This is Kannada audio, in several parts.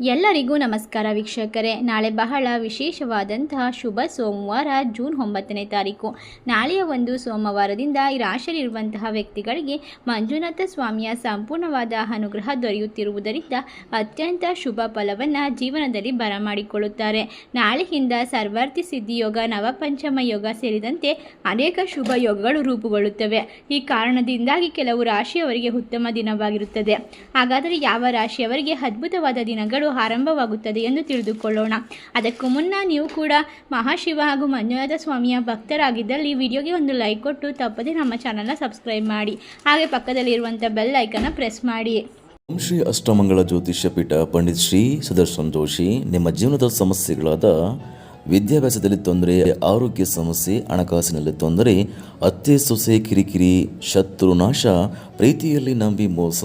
ಎಲ್ಲರಿಗೂ ನಮಸ್ಕಾರ ವೀಕ್ಷಕರೇ. ನಾಳೆ ಬಹಳ ವಿಶೇಷವಾದಂತಹ ಶುಭ ಸೋಮವಾರ, ಜೂನ್ ಒಂಬತ್ತನೇ ತಾರೀಕು. ನಾಳೆಯ ಒಂದು ಸೋಮವಾರದಿಂದ ಈ ರಾಶಿಯಲ್ಲಿರುವಂತಹ ವ್ಯಕ್ತಿಗಳಿಗೆ ಮಂಜುನಾಥ ಸ್ವಾಮಿಯ ಸಂಪೂರ್ಣವಾದ ಅನುಗ್ರಹ ದೊರೆಯುತ್ತಿರುವುದರಿಂದ ಅತ್ಯಂತ ಶುಭ ಫಲವನ್ನು ಜೀವನದಲ್ಲಿ ಬರಮಾಡಿಕೊಳ್ಳುತ್ತಾರೆ. ನಾಳೆಯಿಂದ ಸರ್ವಾರ್ಥಿ ಸಿದ್ಧಿ ಯೋಗ, ನವಪಂಚಮ ಯೋಗ ಸೇರಿದಂತೆ ಅನೇಕ ಶುಭ ಯೋಗಗಳು ರೂಪುಗೊಳ್ಳುತ್ತವೆ. ಈ ಕಾರಣದಿಂದಾಗಿ ಕೆಲವು ರಾಶಿಯವರಿಗೆ ಉತ್ತಮ ದಿನವಾಗಿರುತ್ತದೆ. ಹಾಗಾದರೆ ಯಾವ ರಾಶಿಯವರಿಗೆ ಅದ್ಭುತವಾದ ದಿನಗಳು ಆರಂಭವಾಗುತ್ತದೆ ಎಂದು ತಿಳಿದುಕೊಳ್ಳೋಣ. ಅದಕ್ಕೂ ಮುನ್ನ ನೀವು ಕೂಡ ಮಹಾಶಿವ ಹಾಗೂ ಮಂಜುನಾಥ ಸ್ವಾಮಿಯ ಭಕ್ತರಾಗಿದ್ದಲ್ಲಿ ವಿಡಿಯೋಗೆ ಒಂದು ಲೈಕ್ ಕೊಟ್ಟು ತಪ್ಪದೆ ನಮ್ಮ ಚಾನಲ್ನ ಸಬ್ಸ್ಕ್ರೈಬ್ ಮಾಡಿ. ಹಾಗೆ ಪಕ್ಕದಲ್ಲಿರುವಂಥ ಬೆಲ್ ಐಕನ್ನ ಪ್ರೆಸ್ ಮಾಡಿ. ಶ್ರೀ ಅಷ್ಟಮಂಗಳ ಜ್ಯೋತಿಷ್ಯ ಪೀಠ ಪಂಡಿತ್ ಶ್ರೀ ಸುದರ್ಶನ್ ಜೋಶಿ, ನಿಮ್ಮ ಜೀವನದ ಸಮಸ್ಯೆಗಳಾದ ವಿದ್ಯಾಭ್ಯಾಸದಲ್ಲಿ ತೊಂದರೆ, ಆರೋಗ್ಯ ಸಮಸ್ಯೆ, ಹಣಕಾಸಿನಲ್ಲಿ ತೊಂದರೆ, ಅತ್ತೆ ಸೊಸೆ ಕಿರಿಕಿರಿ, ಶತ್ರು ನಾಶ, ಪ್ರೀತಿಯಲ್ಲಿ ನಂಬಿ ಮೋಸ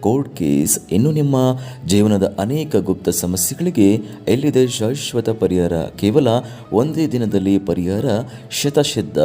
ಕೋರ್ಟ್ ಕೇಸ್ ಇನ್ನು ನಿಮ್ಮ ಜೀವನದ ಅನೇಕ ಗುಪ್ತ ಸಮಸ್ಯೆಗಳಿಗೆ ಎಲ್ಲಿದೆ ಶಾಶ್ವತ ಪರಿಹಾರ? ಕೇವಲ ಒಂದೇ ದಿನದಲ್ಲಿ ಪರಿಹಾರ? ಶತಸಿದ್ಧ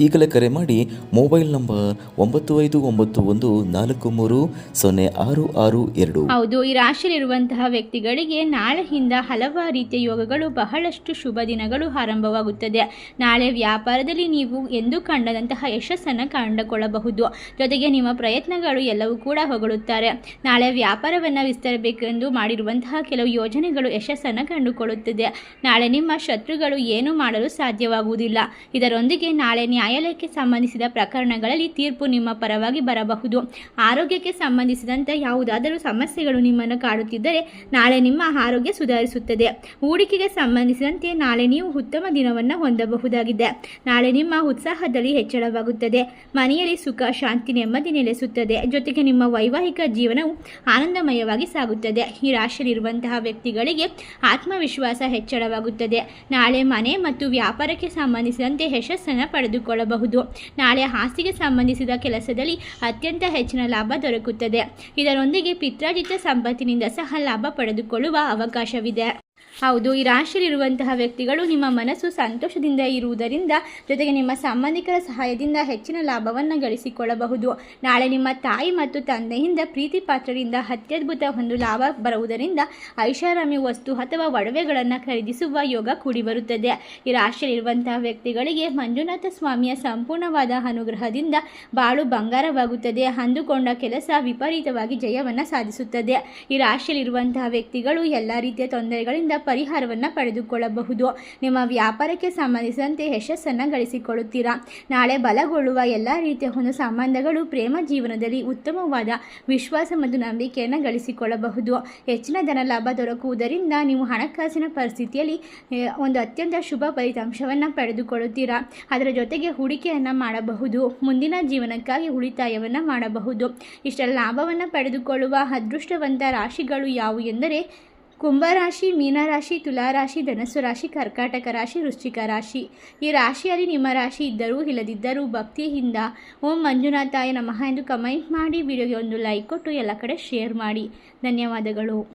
ಈಗಲೇ ಕರೆ ಮಾಡಿ ಮೊಬೈಲ್ ನಂಬರ್ ಒಂಬತ್ತು ಐದು ಒಂಬತ್ತು ಒಂದು ನಾಲ್ಕು ಮೂರು ಸೊನ್ನೆ ಆರು ಆರು ಎರಡು. ಹೌದು, ಈ ರಾಶಿಯಲ್ಲಿರುವಂತಹ ವ್ಯಕ್ತಿಗಳಿಗೆ ನಾಳೆಯಿಂದ ಹಲವಾರು ರೀತಿಯ ಯೋಗಗಳು, ಬಹಳಷ್ಟು ಶುಭ ದಿನಗಳು ಆರಂಭವಾಗುತ್ತದೆ. ನಾಳೆ ವ್ಯಾಪಾರದಲ್ಲಿ ನೀವು ಎಂದು ಕಂಡದಂತಹ ಯಶಸ್ಸನ್ನು ಕಂಡುಕೊಳ್ಳಬಹುದು. ಜೊತೆಗೆ ನಿಮ್ಮ ಪ್ರಯತ್ನಗಳು ಎಲ್ಲವೂ ಕೂಡ ಹೊಗಳುತ್ತಾರೆ. ನಾಳೆ ವ್ಯಾಪಾರವನ್ನು ವಿಸ್ತರಬೇಕೆಂದು ಮಾಡಿರುವಂತಹ ಕೆಲವು ಯೋಜನೆಗಳು ಯಶಸ್ಸನ್ನು ಕಂಡುಕೊಳ್ಳುತ್ತದೆ. ನಾಳೆ ನಿಮ್ಮ ಶತ್ರುಗಳು ಏನು ಮಾಡಲು ಸಾಧ್ಯವಾಗುವುದಿಲ್ಲ. ಇದರೊಂದಿಗೆ ನಾಳೆ ನ್ಯಾಯಾಲಯಕ್ಕೆ ಸಂಬಂಧಿಸಿದ ಪ್ರಕರಣಗಳಲ್ಲಿ ತೀರ್ಪು ನಿಮ್ಮ ಪರವಾಗಿ ಬರಬಹುದು. ಆರೋಗ್ಯಕ್ಕೆ ಸಂಬಂಧಿಸಿದಂತೆ ಯಾವುದಾದರೂ ಸಮಸ್ಯೆಗಳು ನಿಮ್ಮನ್ನು ಕಾಡುತ್ತಿದ್ದರೆ ನಾಳೆ ನಿಮ್ಮ ಆರೋಗ್ಯ ಸುಧಾರಿಸುತ್ತದೆ. ಹೂಡಿಕೆಗೆ ಸಂಬಂಧಿಸಿದಂತೆ ನಾಳೆ ನೀವು ಉತ್ತಮ ದಿನವನ್ನು ಹೊಂದಬಹುದಾಗಿದೆ. ನಾಳೆ ನಿಮ್ಮ ಉತ್ಸಾಹದಲ್ಲಿ ಹೆಚ್ಚಳವಾಗುತ್ತದೆ. ಮನೆಯಲ್ಲಿ ಸುಖ, ಶಾಂತಿ, ನೆಮ್ಮದಿ ನೆಲೆಸುತ್ತದೆ. ಜೊತೆಗೆ ನಿಮ್ಮ ವೈವಾಹಿಕ ಜೀವನವು ಆನಂದಮಯವಾಗಿ ಸಾಗುತ್ತದೆ. ಈ ರಾಶಿಯಲ್ಲಿರುವಂತಹ ವ್ಯಕ್ತಿಗಳಿಗೆ ಆತ್ಮವಿಶ್ವಾಸ ಹೆಚ್ಚಳವಾಗುತ್ತದೆ. ನಾಳೆ ಮನೆ ಮತ್ತು ವ್ಯಾಪಾರಕ್ಕೆ ಸಂಬಂಧಿಸಿದಂತೆ ಯಶಸ್ಸನ್ನು ಪಡೆದುಕೊಳ್ಳಬಹುದು. ನಾಳೆ ಆಸ್ತಿಗೆ ಸಂಬಂಧಿಸಿದ ಕೆಲಸದಲ್ಲಿ ಅತ್ಯಂತ ಹೆಚ್ಚಿನ ಲಾಭ ದೊರಕುತ್ತದೆ. ಇದರೊಂದಿಗೆ ಪಿತ್ರಾಜಿತ ಸಂಪತ್ತಿನಿಂದ ಸಹ ಲಾಭ ಪಡೆದುಕೊಳ್ಳುವ ಅವಕಾಶವಿದೆ. ಹೌದು, ಈ ರಾಶಿಯಲ್ಲಿರುವಂತಹ ವ್ಯಕ್ತಿಗಳು ನಿಮ್ಮ ಮನಸ್ಸು ಸಂತೋಷದಿಂದ ಇರುವುದರಿಂದ ಜೊತೆಗೆ ನಿಮ್ಮ ಸಂಬಂಧಿಕರ ಸಹಾಯದಿಂದ ಹೆಚ್ಚಿನ ಲಾಭವನ್ನು ಗಳಿಸಿಕೊಳ್ಳಬಹುದು. ನಾಳೆ ನಿಮ್ಮ ತಾಯಿ ಮತ್ತು ತಂದೆಯಿಂದ ಪ್ರೀತಿ ಪಾತ್ರರಿಂದ ಅತ್ಯದ್ಭುತ ಒಂದು ಲಾಭ ಬರುವುದರಿಂದ ಐಷಾರಾಮಿ ವಸ್ತು ಅಥವಾ ಒಡವೆಗಳನ್ನು ಖರೀದಿಸುವ ಯೋಗ ಕೂಡಿ ಬರುತ್ತದೆ. ಈ ರಾಶಿಯಲ್ಲಿರುವಂತಹ ವ್ಯಕ್ತಿಗಳಿಗೆ ಮಂಜುನಾಥ ಸ್ವಾಮಿಯ ಸಂಪೂರ್ಣವಾದ ಅನುಗ್ರಹದಿಂದ ಬಾಳು ಬಂಗಾರವಾಗುತ್ತದೆ. ಅಂದುಕೊಂಡ ಕೆಲಸ ವಿಪರೀತವಾಗಿ ಜಯವನ್ನು ಸಾಧಿಸುತ್ತದೆ. ಈ ರಾಶಿಯಲ್ಲಿರುವಂತಹ ವ್ಯಕ್ತಿಗಳು ಎಲ್ಲ ರೀತಿಯ ತೊಂದರೆಗಳಿಂದ ಪರಿಹಾರವನ್ನು ಪಡೆದುಕೊಳ್ಳಬಹುದು. ನಿಮ್ಮ ವ್ಯಾಪಾರಕ್ಕೆ ಸಂಬಂಧಿಸಿದಂತೆ ಯಶಸ್ಸನ್ನು ಗಳಿಸಿಕೊಳ್ಳುತ್ತೀರಾ? ನಾಳೆ ಬಲಗೊಳ್ಳುವ ಎಲ್ಲ ರೀತಿಯ ಒಂದು ಸಂಬಂಧಗಳು ಪ್ರೇಮ ಜೀವನದಲ್ಲಿ ಉತ್ತಮವಾದ ವಿಶ್ವಾಸ ಮತ್ತು ನಂಬಿಕೆಯನ್ನು ಗಳಿಸಿಕೊಳ್ಳಬಹುದು. ಹೆಚ್ಚಿನ ಧನ ಲಾಭ ದೊರಕುವುದರಿಂದ ನೀವು ಹಣಕಾಸಿನ ಪರಿಸ್ಥಿತಿಯಲ್ಲಿ ಒಂದು ಅತ್ಯಂತ ಶುಭ ಫಲಿತಾಂಶವನ್ನು ಪಡೆದುಕೊಳ್ಳುತ್ತೀರಾ? ಅದರ ಜೊತೆಗೆ ಹೂಡಿಕೆಯನ್ನು ಮಾಡಬಹುದು. ಮುಂದಿನ ಜೀವನಕ್ಕಾಗಿ ಉಳಿತಾಯವನ್ನು ಮಾಡಬಹುದು. ಇಷ್ಟೆಲ್ಲ ಲಾಭವನ್ನು ಪಡೆದುಕೊಳ್ಳುವ ಅದೃಷ್ಟವಂತ ರಾಶಿಗಳು ಯಾವುವು ಎಂದರೆ ಕುಂಭರಾಶಿ, ಮೀನರಾಶಿ, ತುಲಾರಾಶಿ ಧನಸ್ಸು ರಾಶಿ ಕರ್ಕಾಟಕ ರಾಶಿ, ವೃಶ್ಚಿಕ ರಾಶಿ. ಈ ರಾಶಿಯಲ್ಲಿ ನಿಮ್ಮ ರಾಶಿ ಇದ್ದರೂ ಇಲ್ಲದಿದ್ದರೂ ಭಕ್ತಿಯಿಂದ ಓಂ ಮಂಜುನಾಥಾಯ ನಮಃ ಎಂದು ಕಮೆಂಟ್ ಮಾಡಿ, ವಿಡಿಯೋಗೆ ಒಂದು ಲೈಕ್ ಕೊಟ್ಟು ಎಲ್ಲ ಕಡೆ ಶೇರ್ ಮಾಡಿ. ಧನ್ಯವಾದಗಳು.